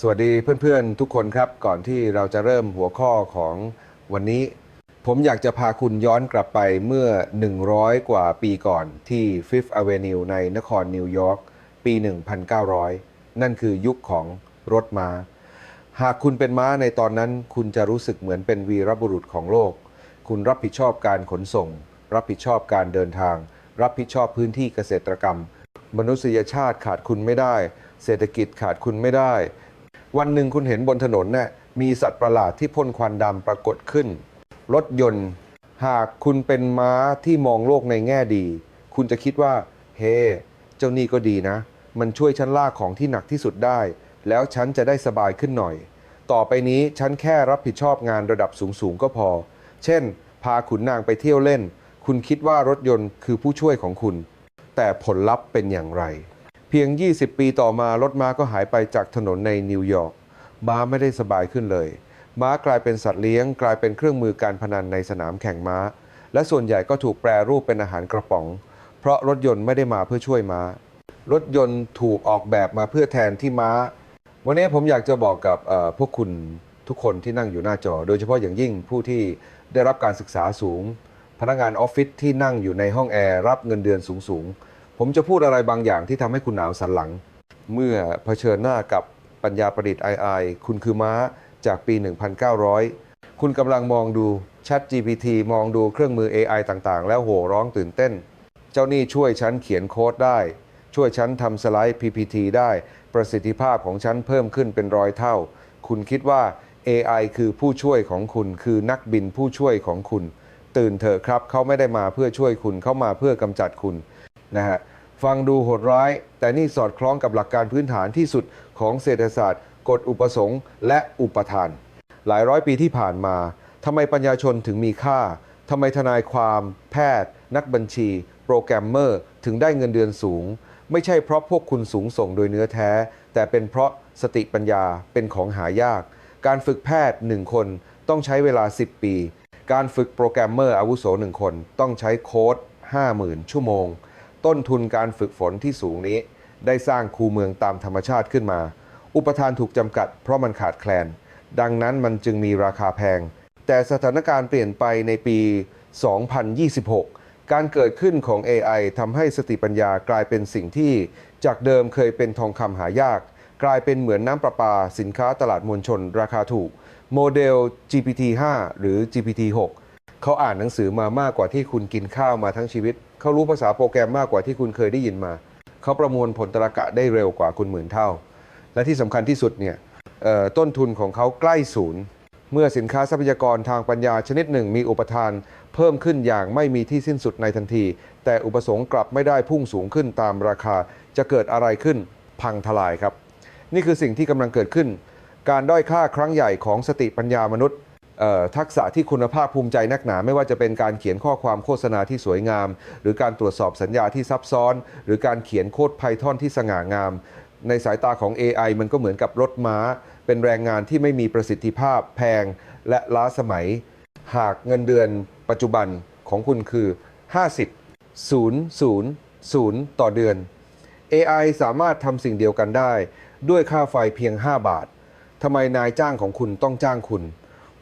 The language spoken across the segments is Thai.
สวัสดีเพื่อนๆทุกคนครับ ก่อนที่เราจะเริ่มหัวข้อของวันนี้ ผมอยากจะพาคุณย้อนกลับไปเมื่อ 100 กว่าปีก่อนที่ Fifth Avenue ในนครนิวยอร์กปี 1900 นั่นคือยุคของรถม้า หากคุณเป็นม้าในตอนนั้น คุณจะรู้สึกเหมือนเป็นวีรบุรุษของโลก คุณรับผิดชอบการขนส่ง รับผิดชอบการเดินทาง รับผิดชอบพื้นที่เกษตรกรรม มนุษยชาติขาดคุณไม่ได้ เศรษฐกิจขาดคุณไม่ได้ วันหนึ่งคุณเห็นบนถนนเนี่ยมีสัตว์ประหลาดที่พ่นควันดำปรากฏขึ้น รถยนต์ หากคุณเป็นม้าที่มองโลกในแง่ดี คุณจะคิดว่า เฮ้เจ้านี่ก็ดีนะ มันช่วยฉันลากของที่หนักที่สุดได้ แล้วฉันจะได้สบายขึ้นหน่อย ต่อไปนี้ฉันแค่รับผิดชอบงานระดับสูงๆก็พอ เช่น พาขุนนางไปเที่ยวเล่น คุณคิดว่ารถยนต์คือผู้ช่วยของคุณ แต่ผลลัพธ์เป็นอย่างไร เพียง 20 ปีต่อมารถม้าก็หายไปจากถนนในนิวยอร์กม้าไม่ได้สบายขึ้นเลย ม้ากลายเป็นสัตว์เลี้ยง กลายเป็นเครื่องมือการพนันในสนามแข่งม้า และส่วนใหญ่ก็ถูกแปรรูปเป็นอาหารกระป๋อง เพราะรถยนต์ไม่ได้มาเพื่อช่วยม้า รถยนต์ถูกออกแบบมาเพื่อแทนที่ม้า วันนี้ผมอยากจะบอกกับพวกคุณทุกคนที่นั่งอยู่หน้าจอ โดยเฉพาะอย่างยิ่งผู้ที่ได้รับการศึกษาสูง พนักงานออฟฟิศที่นั่งอยู่ในห้องแอร์รับเงินเดือนสูงๆ ผมจะพูดอะไรบางอย่างที่ทำให้คุณหนาวสันหลัง เมื่อเผชิญหน้ากับปัญญาประดิษฐ์ AI คุณคือม้าจากปี 1900 คุณกำลังมองดู Chat GPT มองดูเครื่องมือ AI ต่างๆ แล้วโห่ร้องตื่นเต้น เจ้านี่ช่วยฉันเขียนโค้ดได้ ช่วยฉันทำสไลด์ PPT ได้ ประสิทธิภาพของฉันเพิ่มขึ้นเป็นร้อยเท่า คุณคิดว่า AI คือผู้ช่วยของคุณ คือนักบินผู้ช่วยของคุณ ตื่นเถอะครับ เขาไม่ได้มาเพื่อช่วยคุณ เขามาเพื่อกำจัดคุณนะฮะ ฟังดูโหดร้าย แต่นี่สอดคล้องกับหลักการพื้นฐานที่สุดของเศรษฐศาสตร์ กฎอุปสงค์และอุปทาน หลายร้อยปีที่ผ่านมาทำไมปัญญาชนถึงมีค่าทำไมทนายความ แพทย์ นักบัญชี โปรแกรมเมอร์ ถึงได้เงินเดือนสูง ไม่ใช่เพราะพวกคุณสูงส่งโดยเนื้อแท้ แต่เป็นเพราะสติปัญญาเป็นของหายาก การฝึกแพทย์หนึ่งคนต้องใช้เวลา 10 ปี การฝึกโปรแกรมเมอร์อาวุโสหนึ่งคนต้องใช้โค้ด50,000 ชั่วโมง ต้นทุนการฝึกฝนที่สูงนี้ ได้สร้างคูเมืองตามธรรมชาติขึ้นมา อุปทานถูกจำกัดเพราะมันขาดแคลน ดังนั้นมันจึงมีราคาแพง แต่สถานการณ์เปลี่ยนไปในปี 2026 การเกิดขึ้นของ AI ทำให้สติปัญญากลายเป็นสิ่งที่ จากเดิมเคยเป็นทองคำหายาก กลายเป็นเหมือนน้ำประปา สินค้าตลาดมวลชน ราคาถูก โมเดล GPT-5 หรือ GPT-6 เขาอ่านหนังสือมามากกว่าที่คุณกินข้าวมาทั้งชีวิต เขารู้ภาษาโปรแกรมมากกว่าที่คุณเคยได้ยินมา เขาประมวลผลตรรกะได้เร็วกว่าคุณหมื่นเท่า และที่สำคัญที่สุดเนี่ยต้นทุนของเขาใกล้ศูนย์ เมื่อสินค้าทรัพยากรทางปัญญาชนิดหนึ่ง มีอุปทาน เพิ่มขึ้นอย่างไม่มีที่สิ้นสุดในทันที แต่อุปสงค์กลับไม่ได้พุ่งสูงขึ้นตามราคา จะเกิดอะไรขึ้นพังทลายครับ นี่คือสิ่งที่กำลังเกิดขึ้น การด้อยค่าครั้งใหญ่ของสติปัญญามนุษย์ ทักษะที่คุณภาพภูมิใจนักหนา ไม่ว่าจะเป็นการเขียนข้อความโฆษณาที่สวยงาม หรือการตรวจสอบสัญญาที่ซับซ้อน หรือการเขียนโค้ด Python ที่สง่างาม ในสายตาของ AI มันก็เหมือนกับรถม้า เป็นแรงงานที่ไม่มีประสิทธิภาพแพงและล้าสมัย หากเงินเดือนปัจจุบันของคุณคือ 50 0 0 0 ต่อเดือน AI สามารถทำสิ่งเดียวกันได้ ด้วยค่าไฟเพียง 5 บาททำไมนายจ้างของคุณต้องจ้างคุณ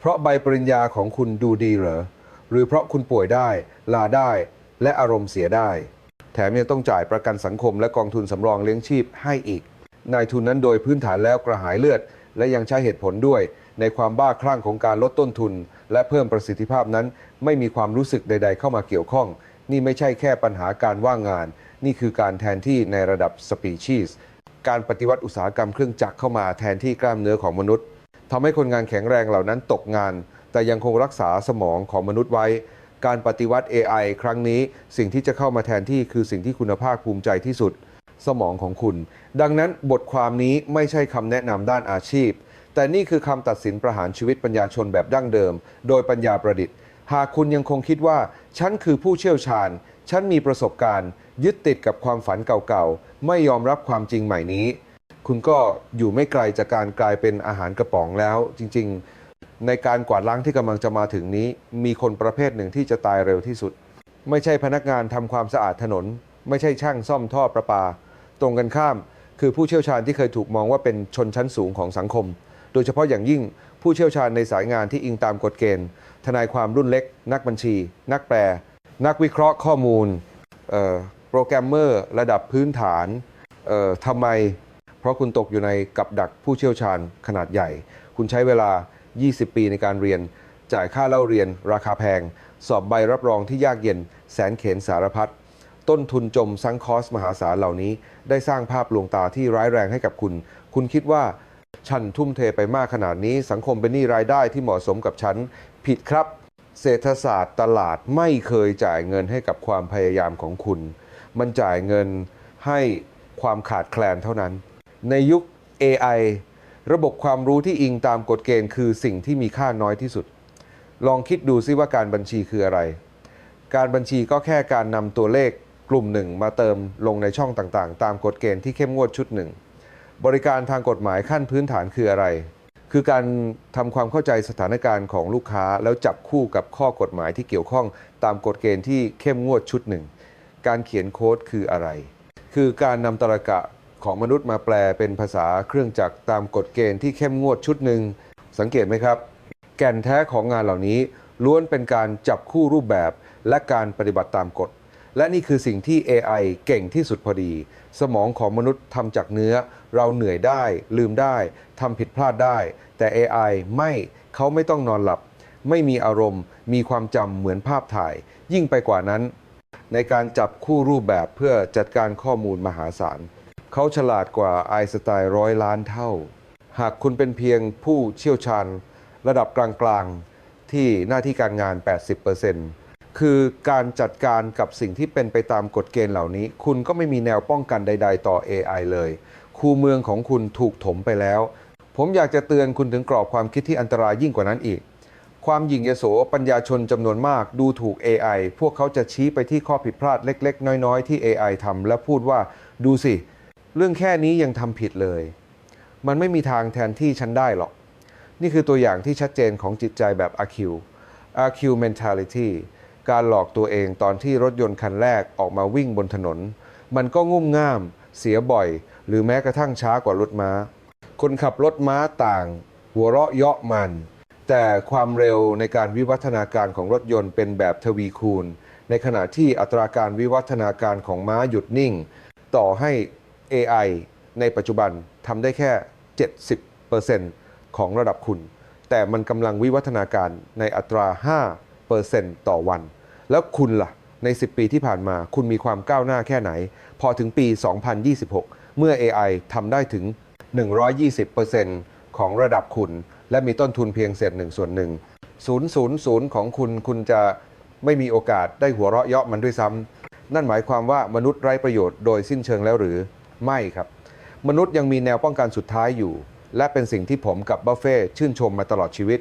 เพราะใบปริญญาของคุณดูดีเหรอ หรือเพราะคุณป่วยได้ลาได้ และอารมณ์เสียได้ แถมยังต้องจ่ายประกันสังคมและกองทุนสำรองเลี้ยงชีพให้อีก นายทุนนั้นโดยพื้นฐานแล้วกระหายเลือด และยังใช้เหตุผลด้วย ในความบ้าคลั่งของการลดต้นทุน และเพิ่มประสิทธิภาพนั้น ไม่มีความรู้สึกใด ๆ เข้ามาเกี่ยวข้อง นี่ไม่ใช่แค่ปัญหาการว่างงาน นี่คือการแทนที่ในระดับสปีชีส์การปฏิวัติอุตสาหกรรมเครื่องจักรเข้ามาแทนที่กล้ามเนื้อของมนุษย์ ทำให้คนงานแข็งแรงเหล่านั้นตกงาน แต่ยังคงรักษาสมองของมนุษย์ไว้ การปฏิวัติ AI ครั้งนี้สิ่งที่จะเข้ามาแทนที่คือสิ่งที่คุณภาคภูมิใจที่สุด สมองของคุณ ดังนั้นบทความนี้ไม่ใช่คำแนะนำด้านอาชีพ แต่นี่คือคำตัดสินประหารชีวิตปัญญาชนแบบดั้งเดิม โดยปัญญาประดิษฐ์ หากคุณยังคงคิดว่า ฉันคือผู้เชี่ยวชาญ ฉันมีประสบการณ์ ยึดติดกับความฝันเก่าๆไม่ยอมรับความจริงใหม่นี้ คุณก็อยู่ไม่ไกลจากการกลายเป็นอาหารกระป๋องแล้ว จริง ๆ ในการกวาดล้างที่กำลังจะมาถึงนี้ มีคนประเภทหนึ่งที่จะตายเร็วที่สุด ไม่ใช่พนักงานทำความสะอาดถนน ไม่ใช่ช่างซ่อมท่อประปา ตรงกันข้าม คือผู้เชี่ยวชาญที่เคยถูกมองว่าเป็นชนชั้นสูงของสังคม โดยเฉพาะอย่างยิ่งผู้เชี่ยวชาญในสายงานที่อิงตามกฎเกณฑ์ ทนายความรุ่นเล็ก นักบัญชี นักแปล นักวิเคราะห์ข้อมูลโปรแกรมเมอร์ ระดับพื้นฐานทำไม เพราะคุณตกอยู่ในกับดักผู้เชี่ยวชาญขนาดใหญ่ คุณใช้เวลา 20 ปีในการเรียน จ่ายค่าเล่าเรียน ราคาแพง สอบใบรับรองที่ยากเย็น แสนเข็นสารพัดต้นทุนจมซังคอสมหาศาลเหล่านี้ ได้สร้างภาพลวงตาที่ร้ายแรงให้กับคุณ คุณคิดว่า ฉันทุ่มเทไปมากขนาดนี้ สังคมเป็นหนี้รายได้ที่เหมาะสมกับฉัน ผิดครับ เศรษฐศาสตร์ตลาดไม่เคยจ่ายเงินให้กับความพยายามของคุณ มันจ่ายเงินให้ความขาดแคลนเท่านั้น ในยุค AI ระบบความรู้ที่อิงตามกฎเกณฑ์คือสิ่งที่มีค่าน้อยที่สุด ลองคิดดูซิว่าการบัญชีคืออะไร การบัญชีก็แค่การนำตัวเลขกลุ่มหนึ่งมาเติมลงในช่องต่างๆ ตามกฎเกณฑ์ที่เข้มงวดชุดหนึ่ง บริการทางกฎหมายขั้นพื้นฐานคืออะไร คือการทำความเข้าใจสถานการณ์ของลูกค้า แล้วจับคู่กับข้อกฎหมายที่เกี่ยวข้องตามกฎเกณฑ์ที่เข้มงวดชุดหนึ่ง การเขียนโค้ดคืออะไร คือการนำตรกะ ของมนุษย์มาแปลเป็นภาษาเครื่องจักรตามกฎเกณฑ์ที่เข้มงวดชุดหนึ่ง สังเกตไหมครับ แก่นแท้ของงานเหล่านี้ล้วนเป็นการจับคู่รูปแบบและการปฏิบัติตามกฎ และนี่คือสิ่งที่ AI เก่งที่สุดพอดี สมองของมนุษย์ทำจากเนื้อ เราเหนื่อยได้ ลืมได้ทำผิดพลาดได้ แต่ AI ไม่เขาไม่ต้องนอนหลับ ไม่มีอารมณ์ มีความจำเหมือนภาพถ่าย ยิ่งไปกว่านั้น ในการจับคู่รูปแบบเพื่อจัดการข้อมูลมหาศาล เขาฉลาดกว่าไอสไตน์ร้อยล้านเท่า หากคุณเป็นเพียงผู้เชี่ยวชาญระดับกลางๆ ที่หน้าที่การงาน 80%คือการจัดการกับสิ่งที่เป็นไปตามกฎเกณฑ์เหล่านี้ คุณก็ไม่มีแนวป้องกันใด ๆ ต่อ AI เลย คูเมืองของคุณถูกถมไปแล้ว ผมอยากจะเตือนคุณถึงกรอบความคิดที่อันตรายยิ่งกว่านั้นอีก ความหยิ่งยโสปัญญาชนจำนวนมากดูถูก AI พวกเขาจะชี้ไปที่ข้อผิดพลาดเล็ก ๆ น้อย ๆ ที่ AI ทำและพูดว่าดูสิเเรื่องแค่นี้ยังทำผิดเลย มันไม่มีทางแทนที่ฉันได้หรอก นี่คือตัวอย่างที่ชัดเจนของจิตใจแบบ RQ RQ mentality การหลอกตัวเองตอนที่รถยนต์คันแรกออกมาวิ่งบนถนน มันก็งุ่มง่าม เสียบ่อย หรือแม้กระทั่งช้ากว่ารถม้า คนขับรถม้าต่าง หัวเราะเยาะมัน แต่ความเร็วในการวิวัฒนาการของรถยนต์เป็นแบบทวีคูณ ในขณะที่อัตราการวิวัฒนาการของม้าหยุดนิ่ง ต่อให้ AI ในปัจจุบันทำได้แค่ 70%ของระดับคุณ แต่มันกำลังวิวัฒนาการในอัตรา 5%ต่อวัน แล้วคุณล่ะ ใน 10 ปีที่ผ่านมา คุณมีความก้าวหน้าแค่ไหน พอถึงปี 2026 เมื่อ AI ทำได้ถึง 120%ของระดับคุณ และมีต้นทุนเพียงเศษหนึ่งส่วนหนึ่ง000 ของคุณคุณจะไม่มีโอกาสได้หัวเราะเยาะมันด้วยซ้ำนั่นหมายความว่ามนุษย์ไร้ประโยชน์โดยสิ้นเชิงแล้วหรือ ไม่ครับ มนุษย์ยังมีแนวป้องกันสุดท้ายอยู่ และเป็นสิ่งที่ผมกับบัฟเฟ่ชื่นชมมาตลอดชีวิต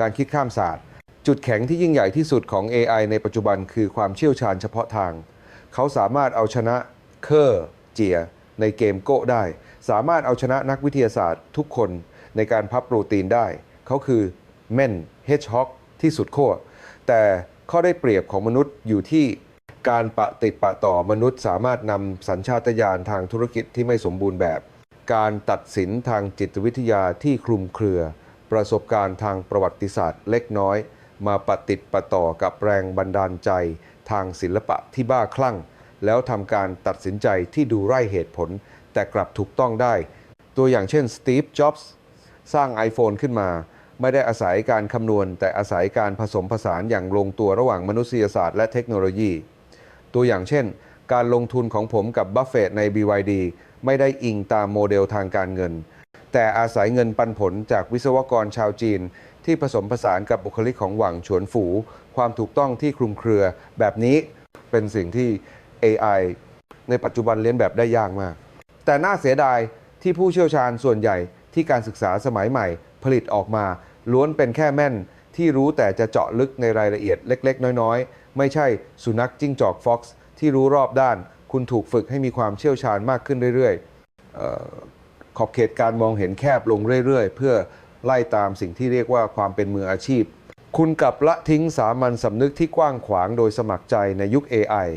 การคิดข้ามศาสตร์ จุดแข็งที่ยิ่งใหญ่ที่สุดของ AI ในปัจจุบันคือความเชี่ยวชาญเฉพาะทาง เขาสามารถเอาชนะเคอร์เจีย ในเกมโก้ได้ สามารถเอาชนะนักวิทยาศาสตร์ ทุกคนในการพับโปรตีนได้ เขาคือเม่นเฮชฮอกที่สุดขั้วแต่ข้อได้เปรียบของมนุษย์อยู่ที่ การปะติดปะต่อมนุษย์สามารถนำสัญชาตญาณทางธุรกิจที่ไม่สมบูรณ์แบบ การตัดสินทางจิตวิทยาที่คลุมเครือ ประสบการณ์ทางประวัติศาสตร์เล็กน้อย มาปะติดปะต่อกับแรงบันดาลใจ ทางศิลปะที่บ้าคลั่ง แล้วทำการตัดสินใจที่ดูไร้เหตุผล แต่กลับถูกต้องได้ ตัวอย่างเช่นสตีฟ จ็อบส์สร้าง iPhone ขึ้นมาไม่ได้อาศัยการคำนวณ แต่อาศัยการผสมผสานอย่างลงตัวระหว่างมนุษยศาสตร์และเทคโนโลยี ตัวอย่างเช่น การลงทุนของผมกับบัฟเฟตใน BYD ไม่ได้อิงตามโมเดลทางการเงิน แต่อาศัยเงินปันผลจากวิศวกรชาวจีน ที่ผสมผสานกับบุคลิกของหวังฉวนฝู ความถูกต้องที่คลุมเครือ แบบนี้เป็นสิ่งที่ AI ในปัจจุบันเลียนแบบได้ยากมาก แต่น่าเสียดายที่ผู้เชี่ยวชาญส่วนใหญ่ที่การศึกษาสมัยใหม่ ผลิตออกมา ล้วนเป็นแค่แม่นที่รู้แต่จะเจาะลึกในรายละเอียดเล็ก ๆ น้อย ๆ ไม่ใช่สุนัขจิ้งจอกฟ็อกซ์ที่รู้รอบด้าน คุณถูกฝึกให้มีความเชี่ยวชาญมากขึ้นเรื่อยๆขอบเขตการมองเห็นแคบลงเรื่อยๆ เพื่อไล่ตามสิ่งที่เรียกว่าความเป็นมืออาชีพ คุณกลับละทิ้งสามัญสำนึกที่กว้างขวางโดยสมัครใจในยุค AI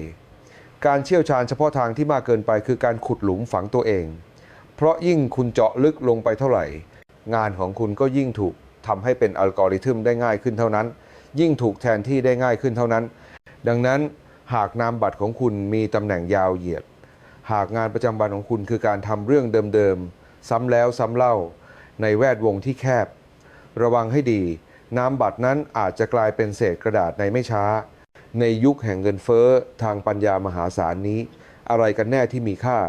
การเชี่ยวชาญเฉพาะทางที่มากเกินไปคือการขุดหลุมฝังตัวเอง เพราะยิ่งคุณเจาะลึกลงไปเท่าไหร่ งานของคุณก็ยิ่งถูกทำให้เป็นอัลกอริทึมได้ง่ายขึ้นเท่านั้น ยิ่งถูกแทนที่ได้ง่ายขึ้นเท่านั้น ดังนั้นหากนามบัตรของคุณมีตำแหน่งยาวเหยียด หากงานประจำวันของคุณคือการทำเรื่องเดิมๆ ซ้ำแล้วซ้ำเล่า ในแวดวงที่แคบ ระวังให้ดีนามบัตรนั้นอาจจะกลายเป็นเศษกระดาษในไม่ช้า ในยุคแห่งเงินเฟ้อทางปัญญามหาศาลนี้ อะไรกันแน่ที่มีค่า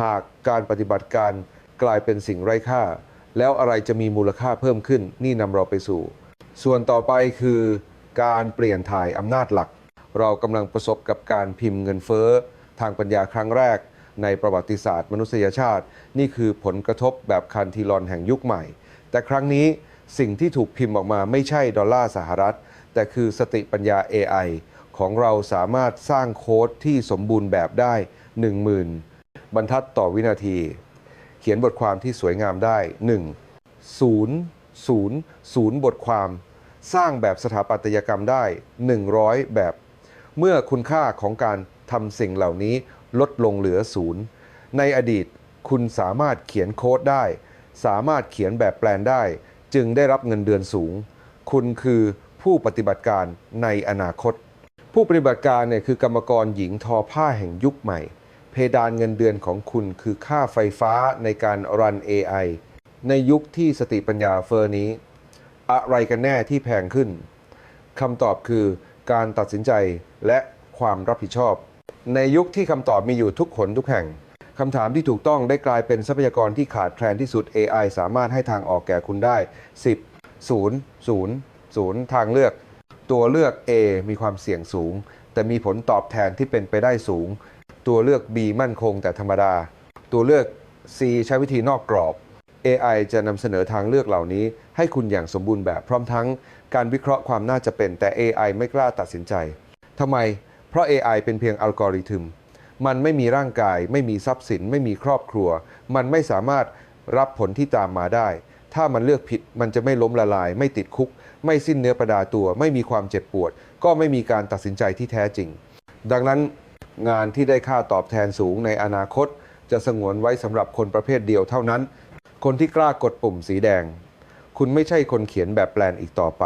หากการปฏิบัติการกลายเป็นสิ่งไร้ค่า แล้วอะไรจะมีมูลค่าเพิ่มขึ้น นี่นำเราไปสู่ ส่วนต่อไปคือการเปลี่ยนถ่ายอำนาจหลัก เรากำลังประสบกับการพิมพ์เงินเฟ้อ ทางปัญญาครั้งแรก ในประวัติศาสตร์ มนุษยชาติ นี่คือผลกระทบแบบคันทีลอนแห่งยุคใหม่ แต่ครั้งนี้สิ่งที่ถูกพิมพ์ออกมาไม่ใช่ดอลลาร์สหรัฐ แต่คือสติปัญญา AI ของเราสามารถสร้างโค้ดที่สมบูรณ์แบบได้ 10,000 บรรทัดต่อวินาที เขียนบทความที่สวยงามได้ 1 0 0 0 บทความ สร้างแบบสถาปัตยกรรมได้ 100 แบบ เมื่อคุณค่าของการทำสิ่งเหล่านี้ลดลงเหลือศูนย์ในอดีตคุณสามารถเขียนโค้ดได้ สามารถเขียนแบบแปลนได้ จึงได้รับเงินเดือนสูง คุณคือผู้ปฏิบัติการในอนาคต ผู้ปฏิบัติการเนี่ยคือกรรมกรหญิงทอผ้าแห่งยุคใหม่ เพดานเงินเดือนของคุณคือค่าไฟฟ้าในการรัน AI ในยุคที่สติปัญญาเฟอร์นี้ อะไรกันแน่ที่แพงขึ้นคำตอบคือการตัดสินใจ และความรับผิดชอบ ในยุคที่คำตอบมีอยู่ทุกขนทุกแห่งคำถามที่ถูกต้องได้กลายเป็นทรัพยากรที่ขาดแคลนที่สุด AI สามารถให้ทางออกแก่คุณได้ 10 0 0 0 ทางเลือก ตัวเลือก A มีความเสี่ยงสูง แต่มีผลตอบแทนที่เป็นไปได้สูง ตัวเลือก B มั่นคงแต่ธรรมดา ตัวเลือก C ใช้วิธีนอกกรอบ AI จะนำเสนอทางเลือกเหล่านี้ ให้คุณอย่างสมบูรณ์แบบพร้อมทั้ง การวิเคราะห์ความน่าจะเป็นแต่ AI ไม่กล้าตัดสินใจ ทำไม เพราะ AI เป็นเพียงอัลกอริทึม มันไม่มีร่างกาย ไม่มีทรัพย์สิน ไม่มีครอบครัว มันไม่สามารถรับผลที่ตามมาได้ ถ้ามันเลือกผิดมันจะไม่ล้มละลาย ไม่ติดคุก ไม่สิ้นเนื้อประดาตัว ไม่มีความเจ็บปวด ก็ไม่มีการตัดสินใจที่แท้จริง ดังนั้นงานที่ได้ค่าตอบแทนสูงในอนาคต จะสงวนไว้สำหรับคนประเภทเดียวเท่านั้น คนที่กล้ากดปุ่มสีแดง คุณไม่ใช่คนเขียนแบบแปลนอีกต่อไป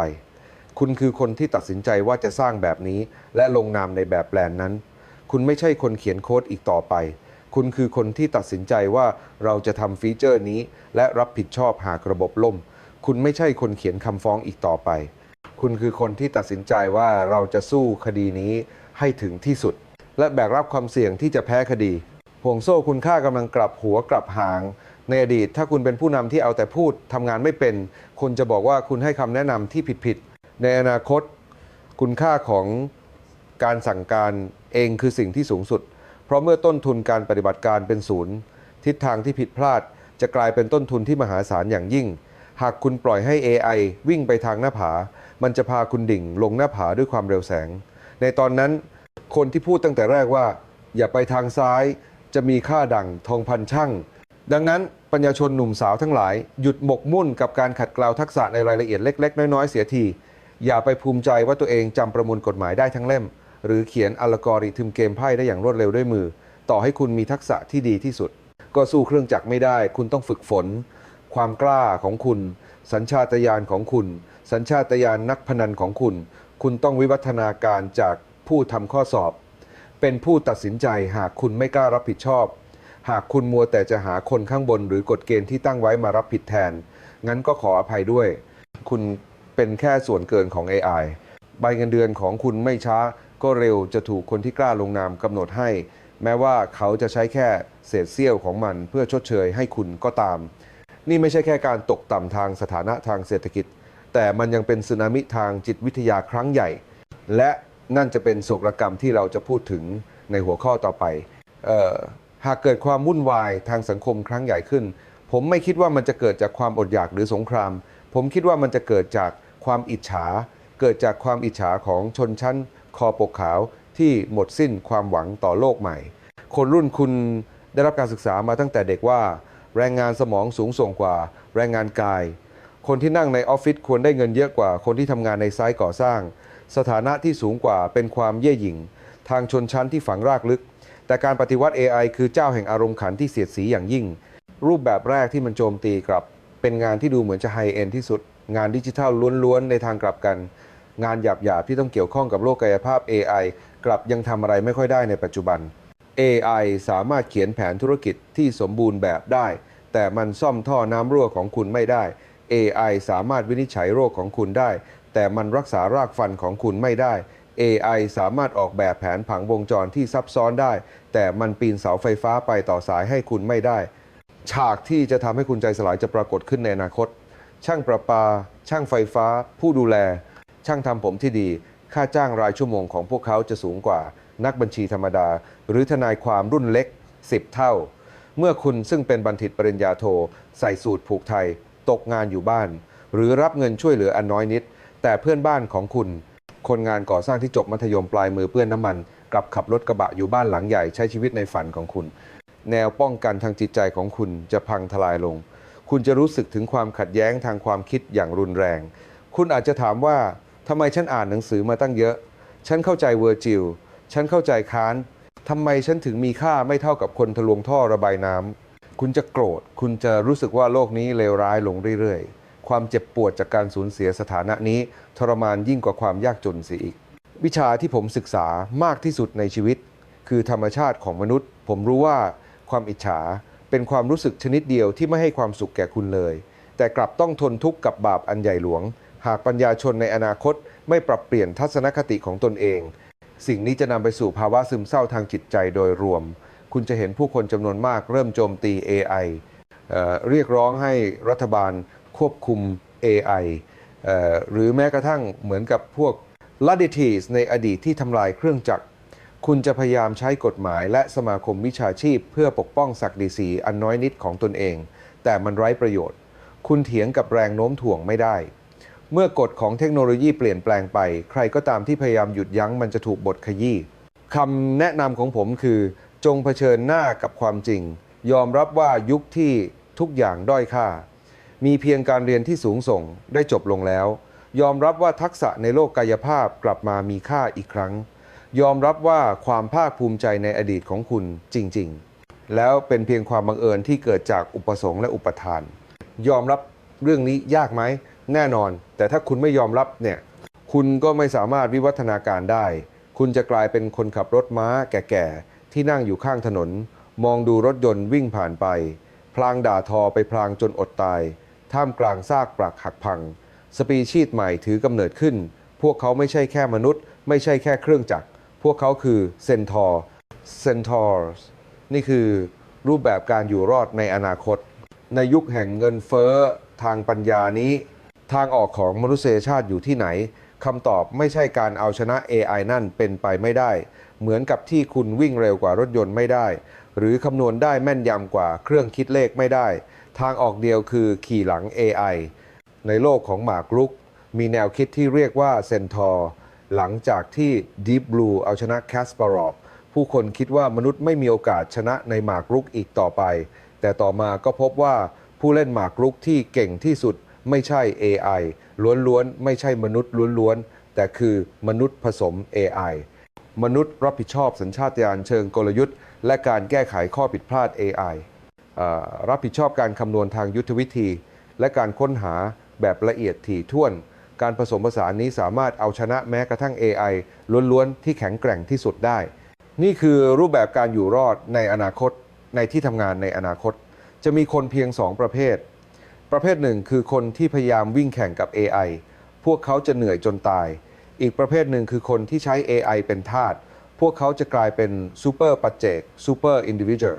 คุณคือคนที่ตัดสินใจว่าจะสร้างแบบนี้ และลงนามในแบบแปลนนั้น คุณไม่ใช่คนเขียนโค้ดอีกต่อไป คุณคือคนที่ตัดสินใจว่าเราจะทำฟีเจอร์นี้ และรับผิดชอบหากระบบล่ม คุณไม่ใช่คนเขียนคำฟ้องอีกต่อไป คุณคือคนที่ตัดสินใจว่าเราจะสู้คดีนี้ให้ถึงที่สุด และแบกรับความเสี่ยงที่จะแพ้คดีห่วงโซ่คุณค่ากำลังกลับหัวกลับหาง ในอดีต ถ้าคุณเป็นผู้นำที่เอาแต่พูดทำงานไม่เป็น คุณจะบอกว่าคุณให้คำแนะนำที่ผิดๆ ในอนาคตคุณค่าของการสั่งการเองคือสิ่งที่สูงสุด เพราะเมื่อต้นทุนการปฏิบัติการเป็นศูนย์ ทิศทางที่ผิดพลาดจะกลายเป็นต้นทุนที่มหาศาลอย่างยิ่ง หากคุณปล่อยให้ AI วิ่งไปทางหน้าผา มันจะพาคุณดิ่งลงหน้าผาด้วยความเร็วแสง ในตอนนั้นคนที่พูดตั้งแต่แรกว่า อย่าไปทางซ้ายจะมีค่าดั่งทองพันช่างดังนั้นปัญญาชนหนุ่มสาวทั้งหลาย หยุดหมกมุ่นกับการขัดเกลาทักษะในรายละเอียดเล็ก ๆ น้อย ๆ เสียที อย่าไปภูมิใจว่าตัวเองจำประมวลกฎหมายได้ทั้งเล่ม หรือเขียนอัลกอริทึมเกมไพ่ได้อย่างรวดเร็วด้วยมือ ต่อให้คุณมีทักษะที่ดีที่สุด ก็สู้เครื่องจักรไม่ได้ คุณต้องฝึกฝน ความกล้าของคุณ สัญชาตญาณของคุณ สัญชาตญาณนักพนันของคุณ คุณต้องวิวัฒนาการจากผู้ทำข้อสอบ เป็นผู้ตัดสินใจหากคุณไม่กล้ารับผิดชอบ หากคุณมัวแต่จะหาคนข้างบน หรือกฎเกณฑ์ที่ตั้งไว้มารับผิดแทน งั้นก็ขออภัยด้วย คุณ เป็นแค่ส่วนเกินของ AI ใบเงินเดือนของคุณไม่ช้าก็เร็วจะถูกคนที่กล้าลงนามกำหนดให้ แม้ว่าเขาจะใช้แค่เศษเสี้ยวของมันเพื่อชดเชยให้คุณก็ตาม นี่ไม่ใช่แค่การตกต่ำทางสถานะทางเศรษฐกิจ แต่มันยังเป็นสึนามิทางจิตวิทยาครั้งใหญ่ และนั่นจะเป็นโศกรกรรมที่เราจะพูดถึงในหัวข้อต่อไปออหากเกิดความวุ่นวายทางสังคมครั้งใหญ่ขึ้น ผมไม่คิดว่ามันจะเกิดจากความอดอยากหรือสงคราม ผมคิดว่ามันจะเกิดจากความอิจฉา เกิดจากความอิจฉาของชนชั้น คอปกขาวที่หมดสิ้นความหวังต่อโลกใหม่ คนรุ่นคุณได้รับการศึกษามาตั้งแต่เด็กว่า แรงงานสมองสูงส่งกว่า แรงงานกาย คนที่นั่งในออฟฟิศควรได้เงินเยอะกว่า คนที่ทำงานในไซต์ก่อสร้าง สถานะที่สูงกว่าเป็นความเย่หยิ่ง ทางชนชั้นที่ฝังรากลึก แต่การปฏิวัติ AI คือเจ้าแห่งอารมณ์ขันที่เสียดสีอย่างยิ่ง รูปแบบแรกที่มันโจมตีกลับ เป็นงานที่ดูเหมือนจะไฮเอ็นที่สุด งานดิจิทัลล้วนๆ ในทางกลับกัน งานหยาบๆ ที่ต้องเกี่ยวข้องกับโลกกายภาพ AI กลับยังทำอะไรไม่ค่อยได้ในปัจจุบัน AI สามารถเขียนแผนธุรกิจที่สมบูรณ์แบบได้ แต่มันซ่อมท่อน้ำรั่วของคุณไม่ได้ AI สามารถวินิจฉัยโรคของคุณได้ แต่มันรักษารากฟันของคุณไม่ได้ AI สามารถออกแบบแผนผังวงจรที่ซับซ้อนได้ แต่มันปีนเสาไฟฟ้าไปต่อสายให้คุณไม่ได้ ฉากที่จะทำให้คุณใจสลายจะปรากฏขึ้นในอนาคต ช่างประปา ช่างไฟฟ้า ผู้ดูแล ช่างทำผมที่ดี ค่าจ้างรายชั่วโมงของพวกเขาจะสูงกว่า นักบัญชีธรรมดา หรือทนายความรุ่นเล็ก 10 เท่า เมื่อคุณซึ่งเป็นบัณฑิตปริญญาโท ใส่สูตรผูกไทย ตกงานอยู่บ้าน หรือรับเงินช่วยเหลืออันน้อยนิด แต่เพื่อนบ้านของคุณ คนงานก่อสร้างที่จบมัธยมปลายมือเปื้อนน้ำมันกลับขับรถกระบะอยู่บ้านหลังใหญ่ใช้ชีวิตในฝันของคุณ แนวป้องกันทางจิตใจของคุณจะพังทลายลง คุณจะรู้สึกถึงความขัดแย้งทางความคิดอย่างรุนแรง คุณอาจจะถามว่าทำไมฉันอ่านหนังสือมาตั้งเยอะ ฉันเข้าใจเวอร์จิล ฉันเข้าใจคานทำไมฉันถึงมีค่าไม่เท่ากับคนทะลวงท่อระบายน้ำ คุณจะโกรธ คุณจะรู้สึกว่าโลกนี้เลวร้ายลงเรื่อยๆ ความเจ็บปวดจากการสูญเสียสถานะนี้ ทรมานยิ่งกว่าความยากจนเสียอีก วิชาที่ผมศึกษามากที่สุดในชีวิต คือธรรมชาติของมนุษย์ ผมรู้ว่า ความอิจฉา เป็นความรู้สึกชนิดเดียวที่ไม่ให้ความสุขแก่คุณเลย แต่กลับต้องทนทุกข์กับบาปอันใหญ่หลวง หากปัญญาชนในอนาคตไม่ปรับเปลี่ยนทัศนคติของตนเอง สิ่งนี้จะนำไปสู่ภาวะซึมเศร้าทางจิตใจโดยรวม คุณจะเห็นผู้คนจำนวนมากเริ่มโจมตี AI เอ่อเรียกร้องให้รัฐบาลควบคุม AI เอ่อหรือแม้กระทั่งเหมือนกับพวก Ladities ในอดีตที่ทำลายเครื่องจักร คุณจะพยายามใช้กฎหมายและสมาคมวิชาชีพ เพื่อปกป้องศักดิ์ศรีอันน้อยนิดของตนเอง แต่มันไร้ประโยชน์ คุณเถียงกับแรงโน้มถ่วงไม่ได้ เมื่อกฎของเทคโนโลยีเปลี่ยนแปลงไป ใครก็ตามที่พยายามหยุดยั้งมันจะถูกบทขยี้คำแนะนำของผมคือ จงเผชิญหน้ากับความจริง ยอมรับว่ายุคที่ทุกอย่างด้อยค่า มีเพียงการเรียนที่สูงส่งได้จบลงแล้ว ยอมรับว่าทักษะในโลกกายภาพกลับมามีค่าอีกครั้ง ยอมรับว่าความภาคภูมิใจในอดีตของคุณจริง ๆ แล้วเป็นเพียงความบังเอิญที่เกิดจากอุปสงค์และอุปทาน ยอมรับเรื่องนี้ยากไหมแน่นอน แต่ถ้าคุณไม่ยอมรับเนี่ยคุณก็ไม่สามารถวิวัฒนาการได้ คุณจะกลายเป็นคนขับรถม้าแก่ๆ ที่นั่งอยู่ข้างถนน มองดูรถยนต์วิ่งผ่านไป พลางด่าทอไปพลางจนอดตาย ท่ามกลางซากปรักหักพัง สปีชีส์ใหม่ถือกำเนิดขึ้น พวกเขาไม่ใช่แค่มนุษย์ ไม่ใช่แค่เครื่องจักร พวกเขาคือเซนทอร์เซนทอร์นี่คือรูปแบบการอยู่รอดในอนาคต ในยุคแห่งเงินเฟ้อทางปัญญานี้ ทางออกของมนุษยชาติอยู่ที่ไหนคำตอบไม่ใช่การเอาชนะ AI นั่นเป็นไปไม่ได้ เหมือนกับที่คุณวิ่งเร็วกว่ารถยนต์ไม่ได้ หรือคำนวณได้แม่นยำกว่าเครื่องคิดเลขไม่ได้ ทางออกเดียวคือขี่หลัง AI ในโลกของหมากรุก มีแนวคิดที่เรียกว่าเซนทอร์ หลังจากที่ Deep Blue เอาชนะ Kasparov ผู้คนคิดว่ามนุษย์ไม่มีโอกาสชนะในหมากรุกอีกต่อไป แต่ต่อมาก็พบว่าผู้เล่นหมากรุกที่เก่งที่สุดไม่ใช่ AI ล้วนๆ ไม่ใช่มนุษย์ล้วนๆ แต่คือมนุษย์ผสม AI มนุษย์รับผิดชอบสัญชาตญาณเชิงกลยุทธ์ และการแก้ไขข้อผิดพลาด AI เอ่อรับผิดชอบการคำนวณทางยุทธวิธี และการค้นหาแบบละเอียดถี่ถ้วน การผสมผสานนี้สามารถเอาชนะแม้กระทั่ง AI ล้วนๆ ที่แข็งแกร่งที่สุดได้ นี่คือรูปแบบการอยู่รอดในอนาคตในที่ทำงานในอนาคต จะมีคนเพียง 2 ประเภท ประเภทหนึ่งคือคนที่พยายามวิ่งแข่งกับ AI พวกเขาจะเหนื่อยจนตาย อีกประเภทหนึ่งคือคนที่ใช้ AI เป็นทาสพวกเขาจะกลายเป็นซูเปอร์ปัจเจกซูเปอร์อินดิวิ a l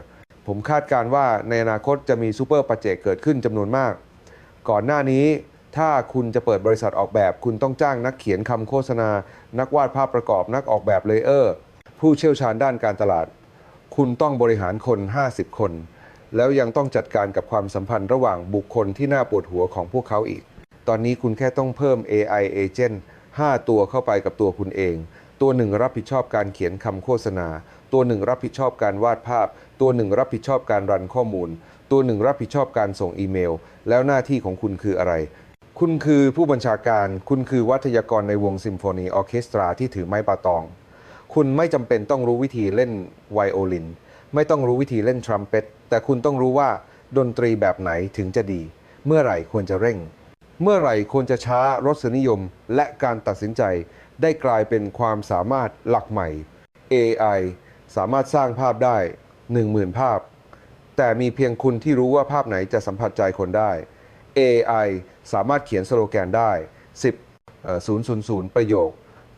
ผมคาดการณ์ว่าในอนาคตจะมีซูเปอร์ปัจเจกเกิดขึ้นจำนวนมาก ก่อนหน้านี้ ถ้าคุณจะเปิดบริษัทออกแบบ คุณต้องจ้างนักเขียนคำโฆษณา นักวาดภาพประกอบนักออกแบบเลเยอร์ ผู้เชี่ยวชาญด้านการตลาด คุณต้องบริหารคน 50 คน แล้วยังต้องจัดการกับความสัมพันธ์ระหว่างบุคคลที่น่าปวดหัวของพวกเขาอีก ตอนนี้คุณแค่ต้องเพิ่ม AI agent 5 ตัวเข้าไปกับตัวคุณเอง ตัวหนึ่งรับผิดชอบการเขียนคำโฆษณา ตัวหนึ่งรับผิดชอบการวาดภาพ ตัวหนึ่งรับผิดชอบการรันข้อมูล ตัวหนึ่งรับผิดชอบการส่งอีเมล แล้วหน้าที่ของคุณคืออะไร คุณคือผู้บัญชาการ คุณคือวัทยากรในวงซิมโฟนีออเคสตราที่ถือไม้ปาตอง คุณไม่จำเป็นต้องรู้วิธีเล่นไวโอลิน ไม่ต้องรู้วิธีเล่นทรัมเป็ต แต่คุณต้องรู้ว่าดนตรีแบบไหนถึงจะดี เมื่อไหร่ควรจะเร่ง เมื่อไหร่ควรจะช้ารสนิยม และการตัดสินใจได้กลายเป็นความสามารถหลักใหม่ AI สามารถสร้างภาพได้ 10,000 ภาพ แต่มีเพียงคุณที่รู้ว่าภาพไหนจะสัมผัสใจคนได้ AI สามารถเขียนสโลแกนได้ 10 000 ประโยค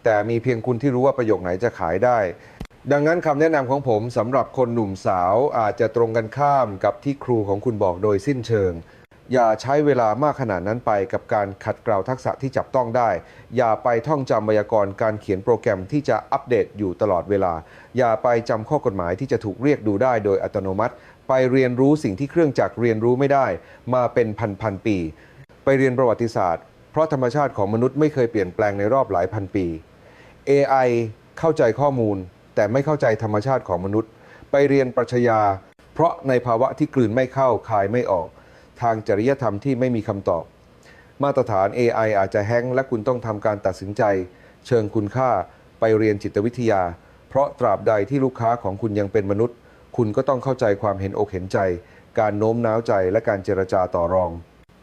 แต่มีเพียงคุณที่รู้ว่าประโยคไหนจะขายได้ ดังนั้นคำแนะนำของผมสำหรับคนหนุ่มสาวอาจจะตรงกันข้ามกับที่ครูของคุณบอกโดยสิ้นเชิง อย่าใช้เวลามากขนาดนั้นไปกับการขัดเกลาทักษะที่จับต้องได้ อย่าไปท่องจำไวยากรณ์การเขียนโปรแกรมที่จะอัปเดตอยู่ตลอดเวลา อย่าไปจำข้อกฎหมายที่จะถูกเรียกดูได้โดยอัตโนมัติ ไปเรียนรู้สิ่งที่เครื่องจักรเรียนรู้ไม่ได้ มาเป็นพันพันๆปี ไปเรียนประวัติศาสตร์ เพราะธรรมชาติของมนุษย์ไม่เคยเปลี่ยนแปลงในรอบหลายพันปี AI เข้าใจข้อมูล แต่ไม่เข้าใจธรรมชาติของมนุษย์ ไปเรียนปรัชญา เพราะในภาวะที่กลืนไม่เข้าคายไม่ออก ทางจริยธรรมที่ไม่มีคำตอบ มาตรฐาน AI อาจจะแห้งก์และคุณต้องทำการตัดสินใจ เชิงคุณค่าไปเรียนจิตวิทยา เพราะตราบใดที่ลูกค้าของคุณยังเป็นมนุษย์ คุณก็ต้องเข้าใจความเห็นอกเห็นใจ การโน้มน้าวใจและการเจรจาต่อรอง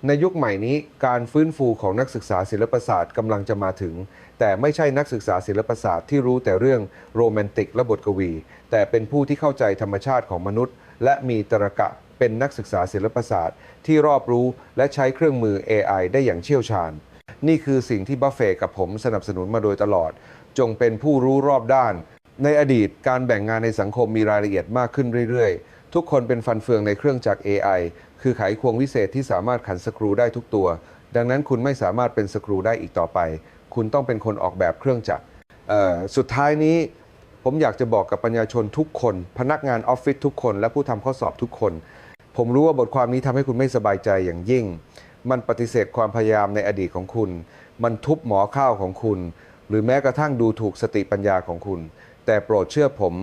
ในยุคใหม่นี้การฟื้นฟูของนักศึกษาศิลปศาสตร์กำลังจะมาถึง แต่ไม่ใช่นักศึกษาศิลปศาสตร์ที่รู้แต่เรื่องโรแมนติกและบทกวี แต่เป็นผู้ที่เข้าใจธรรมชาติของมนุษย์ และมีตรกะเป็นนักศึกษาศิลปศาสตร์ ที่รอบรู้และใช้เครื่องมือ AI ได้อย่างเชี่ยวชาญ นี่คือสิ่งที่บัฟเฟตกับผมสนับสนุนมาโดยตลอด จงเป็นผู้รู้รอบด้าน ในอดีตการแบ่งงานในสังคมมีรายละเอียดมากขึ้นเรื่อยๆ ทุกคนเป็นฟันเฟืองในเครื่องจักร AI คือไขควงวิเศษที่สามารถขันสกรูได้ทุกตัว ดังนั้นคุณไม่สามารถเป็นสกรูได้อีกต่อไป คุณต้องเป็นคนออกแบบเครื่องจักรสุดท้ายนี้ผมอยากจะบอกกับปัญญาชนทุกคน พนักงานออฟฟิศทุกคน และผู้ทำข้อสอบทุกคน ผมรู้ว่าบทความนี้ทำให้คุณไม่สบายใจอย่างยิ่ง มันปฏิเสธความพยายามในอดีตของคุณ มันทุบหมอข้าวของคุณ หรือแม้กระทั่งดูถูกสติปัญญาของคุณ แต่โปรดเชื่อผม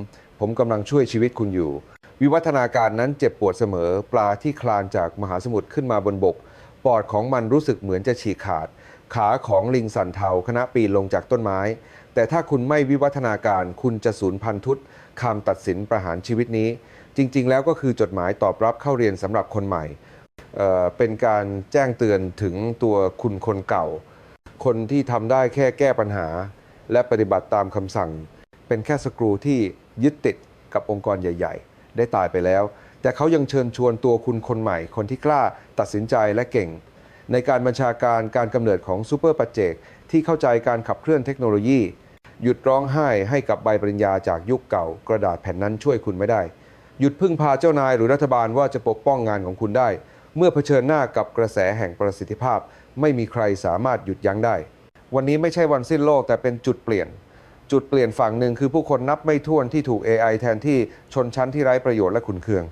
ผมกำลังช่วยชีวิตคุณอยู่ วิวัฒนาการนั้นเจ็บปวดเสมอ ปลาที่คลานจากมหาสมุทรขึ้นมาบนบก ปอดของมันรู้สึกเหมือนจะฉีกขาด ขาของลิงสันเทาคณะปีนลงจากต้นไม้ แต่ถ้าคุณไม่วิวัฒนาการคุณจะสูญพันธุ์ทุตคำตัดสินประหารชีวิตนี้ จริง ๆ แล้วก็คือจดหมายตอบรับเข้าเรียนสำหรับคนใหม่เเป็นการแจ้งเตือนถึงตัวคุณคนเก่า คนที่ทำได้แค่แก้ปัญหา และปฏิบัติตามคำสั่ง เป็นแค่สกรูที่ยึดติดกับองค์กรใหญ่ ๆ ได้ตายไปแล้ว แต่เขายังเชิญชวนตัวคุณคนใหม่ คนที่กล้าตัดสินใจและเก่ง ในการบัญชาการการกำเนิดของซูเปอร์ปัจเจกที่เข้าใจการขับเคลื่อนเทคโนโลยี หยุดร้องไห้ให้กับใบปริญญาจากยุคเก่า กระดาษแผ่นนั้นช่วยคุณไม่ได้ หยุดพึ่งพาเจ้านายหรือรัฐบาลว่าจะปกป้องงานของคุณได้ เมื่อเผชิญหน้ากับกระแสแห่งประสิทธิภาพ ไม่มีใครสามารถหยุดยั้งได้ วันนี้ไม่ใช่วันสิ้นโลกแต่เป็นจุดเปลี่ยน จุดเปลี่ยนฝั่งหนึ่งคือผู้คนนับไม่ถ้วนที่ถูก AI แทนที่ชนชั้นที่ไร้ประโยชน์และขุนเคือง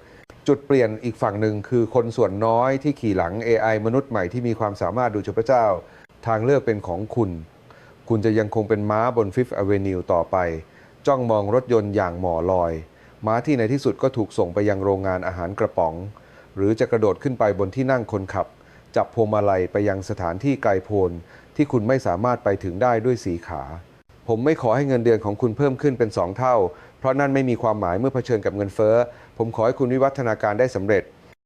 จุดเปลี่ยนอีกฝั่งหนึ่งคือคนส่วนน้อยที่ขี่หลัง AI มนุษย์ใหม่ที่มีความสามารถดูเฉพระเจ้า ทางเลือกเป็นของคุณ คุณจะยังคงเป็นม้าบน Fifth Avenue ต่อไป จ้องมองรถยนต์อย่างหมอลอย ม้าที่ในที่สุดก็ถูกส่งไปยังโรงงานอาหารกระป๋อง หรือจะกระโดดขึ้นไปบนที่นั่งคนขับ จับพวงมาลัยไปยังสถานที่ไกลโพ้นที่คุณไม่สามารถไปถึงได้ด้วยสีขา ผมไม่ขอให้เงินเดือนของคุณเพิ่มขึ้นเป็น 2 เท่า เพราะนั่นไม่มีความหมายเมื่อเผชิญกับเงินเฟ้อ ผมขอให้คุณวิวัฒนาการได้สำเร็จ